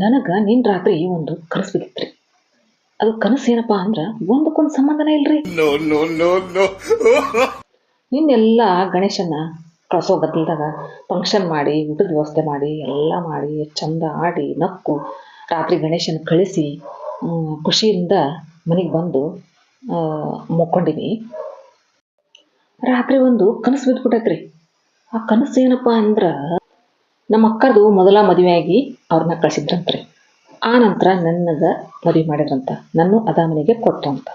ನನಗೆ ನಿನ್ನ ರಾತ್ರಿ ಒಂದು ಕನಸು ಬಿದ್ದಿತ್ರಿ ಅದು ಕನಸು ಏನಪ್ಪ ಅಂದ್ರೆ ಒಂದಕ್ಕೊಂದು ಸಂಬಂಧನೇ ಇಲ್ರಿ. ನಿನ್ನೆಲ್ಲ ಗಣೇಶನ ಕಳಸೋ ಬದಲ್ದಾಗ ಫಂಕ್ಷನ್ ಮಾಡಿ ಊಟದ ವ್ಯವಸ್ಥೆ ಮಾಡಿ ಎಲ್ಲ ಮಾಡಿ ಚಂದ ಆಡಿ ನಕ್ಕು ರಾತ್ರಿ ಗಣೇಶನ ಕಳಿಸಿ ಖುಷಿಯಿಂದ ಮನೆಗೆ ಬಂದು ಮಕ್ಕೊಂಡಿನಿ. ರಾತ್ರಿ ಒಂದು ಕನಸು ಬಿದ್ದುಬಿಟ್ಟೈತ್ರಿ ಆ ಕನಸು ಏನಪ್ಪ ಅಂದ್ರೆ ನಮ್ಮ ಅಕ್ಕರ್ದು ಮೊದಲ ಮದುವೆಯಾಗಿ ಅವ್ರನ್ನ ಕಳಿಸಿದ್ರಂತ್ರಿ. ಆ ನಂತರ ನನ್ನದ ಮದುವೆ ಮಾಡಿದ್ರಂತ. ನನ್ನ ಅದ ಮನೆಗೆ ಕೊಟ್ಟಂತ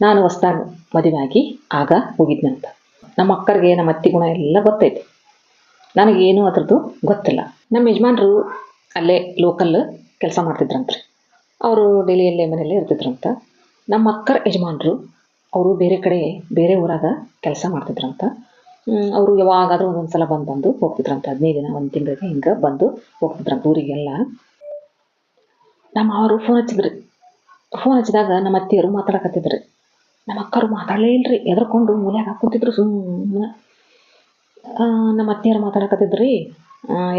ನಾನು ಹೊಸ್ದಾಗಿ ಮದುವೆ ಆಗಿ ಆಗ ಹೋಗಿದ್ನಂತ. ನಮ್ಮ ಅಕ್ಕರಿಗೆ, ನಮ್ಮ ಅತ್ತಿ ಗುಣ ಎಲ್ಲ ಗೊತ್ತೈತಿ. ನನಗೇನು ಅದರದ್ದು ಗೊತ್ತಿಲ್ಲ. ನಮ್ಮ ಯಜಮಾನ್ರು ಅಲ್ಲೇ ಲೋಕಲ್ ಕೆಲಸ ಮಾಡ್ತಿದ್ರಂತ್ರಿ. ಅವರು ಡೈಲಿ ಅಲ್ಲೇ ಮನೆಯಲ್ಲೇ ಇರ್ತಿದ್ರಂತ. ನಮ್ಮ ಅಕ್ಕರ ಯಜಮಾನ್ರು, ಅವರು ಬೇರೆ ಕಡೆ, ಬೇರೆ ಊರಾಗ ಕೆಲಸ ಮಾಡ್ತಿದ್ರಂತ. ಅವರು ಯಾವಾಗಾದ್ರೂ ಒಂದೊಂದು ಸಲ ಬಂದು ಬಂದು ಹೋಗ್ತಿದ್ರಂತ ಹದಿನೈದು ದಿನ, ಒಂದು ತಿಂಗಳಿಗೆ ಹಿಂಗೆ ಬಂದು ಹೋಗ್ತಿದ್ರಂತ ಊರಿಗೆಲ್ಲ ನಮ್ಮ ಅವರು ಫೋನ್ ಹಚ್ಚಿದ್ರಿ. ಫೋನ್ ಹಚ್ಚಿದಾಗ ನಮ್ಮ ಅತ್ತಿಯರು ಮಾತಾಡಕತ್ತಿದ್ರಿ. ನಮ್ಮ ಅಕ್ಕರು ಮಾತಾಡಲೇ ಇಲ್ರಿ ಎದ್ರಕೊಂಡು ಮೂಲ್ಯಾಗ ಹಾಕ್ಕೊತಿದ್ರು ಸುಮ್ಮನೆ ನಮ್ಮ ಅತ್ತಿಯರು ಮಾತಾಡಕತ್ತಿದ್ರಿ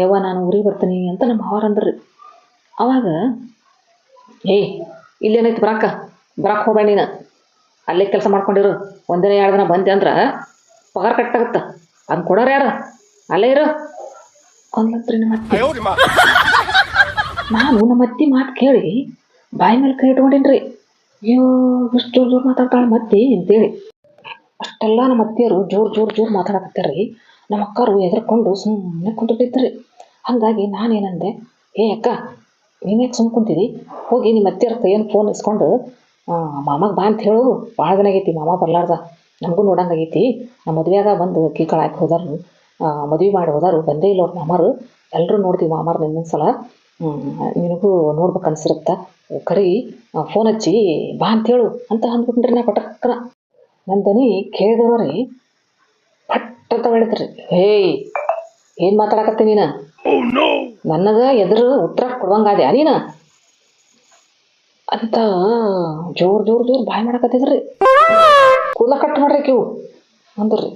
ಯವ್ವ ನಾನು ಊರಿಗೆ ಬರ್ತೀನಿ ಅಂತ ನಮ್ಮ ಅವ್ರು ಅಂದ್ರಿ. ಅವಾಗ ಏಯ್ ಇಲ್ಲೇನೈತಿ ಬರಾಕ? ಬರಾಕ್ ಹೋಗ್ಬೇಡ ನೀನು. ಅಲ್ಲೇ ಕೆಲಸ ಮಾಡ್ಕೊಂಡಿರು. ಒಂದಿನ, ಎರಡು ದಿನ ಬಂದೆ ಅಂದ್ರೆ ಪಗಾರ ಕಟ್ಟಾಗತ್ತ ಅದನ್ನ ಕೊಡೋರು ಯಾರು? ಅಲ್ಲೇ ಇರು. ಅಂದ್ಲತ್ರಿ ನಮ್ಮ ಅತ್ತಿ. ನಾನು ನಮ್ಮ ಅತ್ತಿ ಮಾತು ಕೇಳಿ ಬಾಯಿ ಮೇಲೆ ಕೈ ಇಟ್ಕೊಂಡೇನ್ರಿ. ಅಯ್ಯೋ ಎಷ್ಟು ಜೋರು ಜೋರು ಮಾತಾಡ್ತಾಳೆ ಮತ್ತಿ ಅಂತೇಳಿ. ಅಷ್ಟೆಲ್ಲ ನಮ್ಮ ಅತ್ತಿಯರು ಜೋರು ಜೋರು ಜೋರು ಮಾತಾಡಕತ್ತಾರ್ರಿ ನಮ್ಮ ಅಕ್ಕರು ಎದ್ರಕೊಂಡು ಸುಮ್ಮನೆ ಕುಂತಿರ್ತಿದ್ರಿ ಹಾಗಾಗಿ ನಾನೇನಂದೆ ಏ ಅಕ್ಕ ನೀನ್ಯಾಕೆ ಸುಮ್ಮನೆ ಕುಂತಿದಿ? ಹೋಗಿ ನಿಮ್ಮ ಅತ್ತಿಯರ ಕೈಯನ್ನು ಫೋನ್ ಇಸ್ಕೊಂಡು ಮಾಮಗೆ ಬಾ ಅಂತ ಹೇಳು. ಭಾಳ ದಿನ ಆಗೈತಿ ಮಾಮ ಬರ್ಲಾರ್ದ. ನಮಗೂ ನೋಡಂಗಾಗೈತಿ ನಮ್ಮ ಮದುವೆಯಾಗ ಬಂದು ಕೀಕಳ ಹಾಕಿ ಹೋದಾರು. ಮದುವೆ ಮಾಡಿ ಹೋದಾರು. ಬಂದೇ ಇಲ್ಲ ಅವ್ರ ಮಾಮಾರು. ಎಲ್ಲರೂ ನೋಡ್ತೀವಿ ಮಾಮಾರು ನಿನ್ನೊಂದು ಸಲ. ನಿನಗೂ ನೋಡ್ಬೇಕು ಅನ್ಸಿರುತ್ತ. ಕರಿ ಫೋನ್ ಹಚ್ಚಿ ಬಾ ಅಂತ ಹೇಳು ಅಂತ ಅಂದ್ಬಿಟ್ರಿ ನಾ ಪಟಕ್ಕನ. ನನ್ನ ದನಿ ಕೇಳಿದವ್ರಿ ಪಟ್ಟ ಅಂತ ಹೇಳಿದ್ರಿ. ಹೇಯ್ ಏನು ಮಾತಾಡಕತ್ತಿ ನೀನು? ನನಗೆ ಎದುರು ಉತ್ತರ ಕೊಡುವಂಗಾದ್ಯಾ ನೀನು? ಅಂತ ಜೋರ್ ಜೋರ್ ಜೋರ್ ಬಾಯ್ ಮಾಡಕತ್ತಿದ್ರಿ. ಕೂದಲ ಕಟ್ ಮಾಡ್ರಿ ಕಿವು ಅಂದ್ರಿ.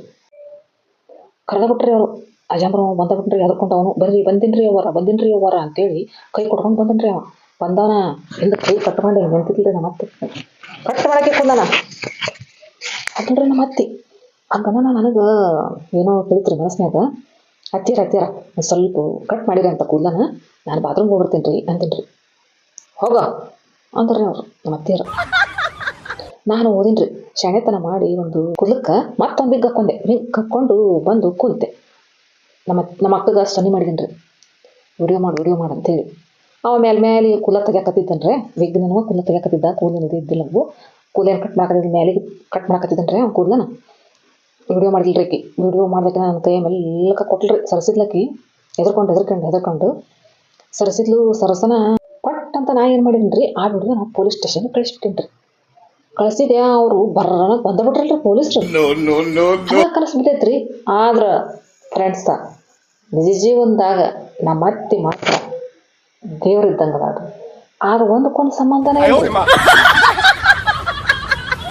ಕರೆದ ಬಿಟ್ರಿ ಅವರು. ಅಜಾಂಬ್ರ ಬಂದ ಬಿಟ್ರಿ ಅದಕ್ಕೊಂಡು ಅವನು ಬರ್ರಿ, ಬಂದಿನ್ರಿ ಅವರ ಬಂದಿನ್ರಿ ಅವರ ಅಂತೇಳಿ ಕೈ ಕೊಡ್ಕೊಂಡು ಬಂದನ್ರಿ ಅವ. ಬಂದಾನ, ಹಿಂದೆ ಕೈ ಕಟ್ಕೊಂಡು ನಿಂತಿದ್ರಿ ನಮ್ಮ ಅತ್ತೆ. ಕಟ್ ಮಾಡಕ್ಕೆ ಕುಂದಾನ. ಅದನ್ರಿ ನಮ್ಮ ಅತ್ತಿ. ಹಂಗನ ನನಗೆ ಏನೋ ತಿಳಿತ್ರಿ ಮನಸ್ನ್ಯಾಗ. ಹತ್ತಿರ ಹತ್ತಿರ ಸ್ವಲ್ಪ ಕಟ್ ಮಾಡಿರಿ ಅಂತ ಕೂದಲನ, ನಾನು ಬಾತ್ರೂಮ್ಗೆ ಹೋಗ್ಬಿಡ್ತೀನಿ ರೀ ಅಂತೀನಿ ರೀ ಹೋಗ, ಅಂದ್ರಿ ಅವ್ರು ನಮ್ಮ ಅತ್ತಿಯರು. ನಾನು ಓದಿನ್ರಿ. ಶಾಣೆತನ ಮಾಡಿ ಒಂದು ಕುದಕ್ಕೆ ಮತ್ತೊಂದು ಬಿಗ್ ಹಾಕೊಂಡೆ. ಬಿಗ್ ಹಾಕ್ಕೊಂಡು ಬಂದು ಕುಂತೆ. ನಮ್ಮ ನಮ್ಮ ಅಕ್ಕಗೆ ಸನ್ನಿ ಮಾಡಿದ್ದೀನಿ ರೀ ವಿಡಿಯೋ ಮಾಡಿ ವಿಡಿಯೋ ಮಾಡಿ ಅಂತೇಳಿ. ಅವ ಮೇಲೆ ಮೇಲೆ ಕುಲ ತೆಗ್ಯಾಕತ್ತಿದ್ದಾನೆ ರೀ ವಿಗ್ ನನಗೆ ಕುಲ ತೆಗ್ಯಾಕತ್ತಿದ್ದ. ಕೂದಲು ಇದು ಇದ್ದಿಲ್ಲ ಅವು. ಕೂದಲೇನು ಕಟ್ ಮಾಡಕತ್ತಿದ್ದ? ಮೇಲೆ ಕಟ್ ಮಾಡಕತ್ತಿದ್ದಾನೆ ರೀ ಅವ್ನು ಕೂದಲನ ವಿಡಿಯೋ ಮಾಡಿಲ್ರಿ ಆಕಿ. ವಿಡಿಯೋ ಮಾಡ್ದಕ್ಕೆ ನಾನು ಕೈ ಮೆಲ್ಲಕ ಕೊಟ್ಲ್ರಿ. ಸರಸಿದ್ಲಕ್ಕಿ ಎದ್ರಕೊಂಡು ಎದ್ರಕೊಂಡು ಎದ್ರಕೊಂಡು ಸರಸಿದ್ಲು ಸರಸನ ಕೊಟ್ಟಂತ ನಾ ಏನು ಮಾಡಿದ್ದೀನಿ ರೀ ಆ ವಿಡಿಯೋ ನಾವು ಪೊಲೀಸ್ ಸ್ಟೇಷನ್ಗೆ ಕಳಿಸ್ಬಿಟ್ಟಿನಿ ರೀ ಕಳಿಸಿದೆ ಅವರು? ಬರ್ರನ ಬಂದ್ಬಿಟ್ರಲ್ರಿ ಪೊಲೀಸ್ರು. ಬಿದ್ದೈತ್ರಿ ಆದ್ರ ಫ್ರೆಂಡ್ಸ ನಿಜ ಜೀವನದಾಗ ನಮ್ಮ ಅತ್ತಿ ಮಾತ್ರ ದೇವ್ರ ಇದ್ದಂಗೆ ಅದಾಳ್ರಿ. ಆದ್ರೆ ಒಂದಕ್ಕೊಂದು ಸಂಬಂಧನೇ